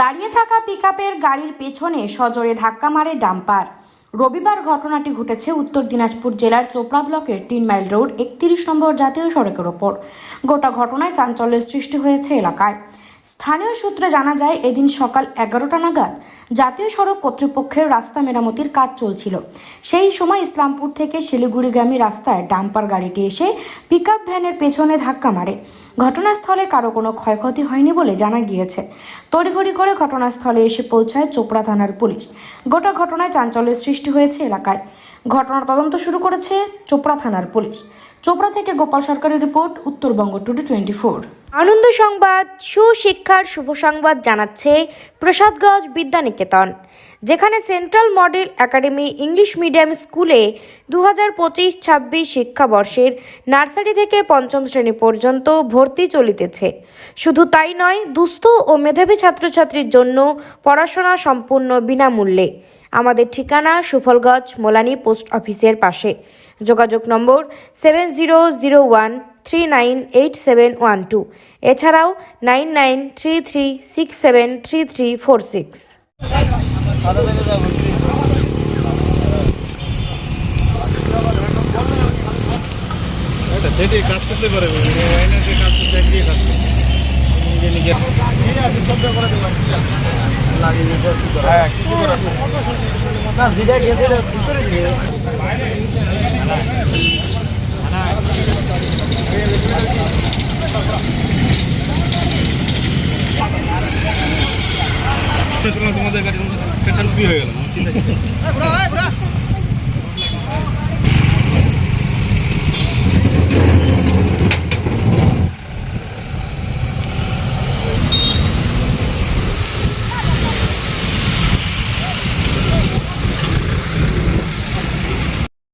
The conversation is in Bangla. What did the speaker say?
দাঁড়িয়ে থাকা পিকআপের গাড়ির পেছনে সজোরে ধাক্কা মারে ডাম্পার। রবিবার ঘটনাটি ঘটেছে উত্তর দিনাজপুর জেলার চোপড়া ব্লকের তিন মাইল রোড একত্রিশ নম্বর জাতীয় সড়কের ওপর। গোটা ঘটনায় চাঞ্চল্যের সৃষ্টি হয়েছে এলাকায়। স্থানীয় সূত্রে জানা যায়, এদিন সকাল এগারোটা নাগাদ জাতীয় সড়ক কর্তৃপক্ষের রাস্তা মেরামতির কাজ চলছিল। সেই সময় ইসলামপুর থেকে শিলিগুড়িগামী রাস্তায় ডাম্পার গাড়িটি এসে পিকআপ ভ্যানের পেছনে ধাক্কা মারে। ঘটনাস্থলে কারও কোনো ক্ষয়ক্ষতি হয়নি বলে জানা গিয়েছে। তড়িঘড়ি করে ঘটনাস্থলে এসে পৌঁছায় চোপড়া থানার পুলিশ। গোটা ঘটনায় চাঞ্চল্যের সৃষ্টি হয়েছে এলাকায়। ঘটনার তদন্ত শুরু করেছে চোপড়া থানার পুলিশ। চোপড়া থেকে গোপাল সরকারের report, Uttarbanga today twenty four আনন্দ সংবাদ, সুশিক্ষার শুভ সংবাদ জানাচ্ছে প্রসাদগঞ্জ বিদ্যানিকেতন, যেখানে central model academy English medium স্কুলে দু হাজার পঁচিশ ছাব্বিশ শিক্ষাবর্ষের নার্সারি থেকে পঞ্চম শ্রেণি পর্যন্ত ভর্তি চলিতেছে। শুধু তাই নয়, দুস্থ ও মেধাবী ছাত্রছাত্রীর জন্য পড়াশোনা সম্পূর্ণ বিনামূল্যে। আমাদের ঠিকানা সুফলগঞ্জ মোলানি পোস্ট অফিসের পাশে। যোগাযোগ নম্বর seven zero zero one three nine eight seven one two এছাড়াও nine nine three three six seven three three four six কাজ করতে পারে কাজ করতে হ্যাঁ কিছু করার না দিদা গেছে ভিতরে দিয়ে তোমাদের গাড়ি পেছন ফ্রি হয়ে গেল ঠিক আছে।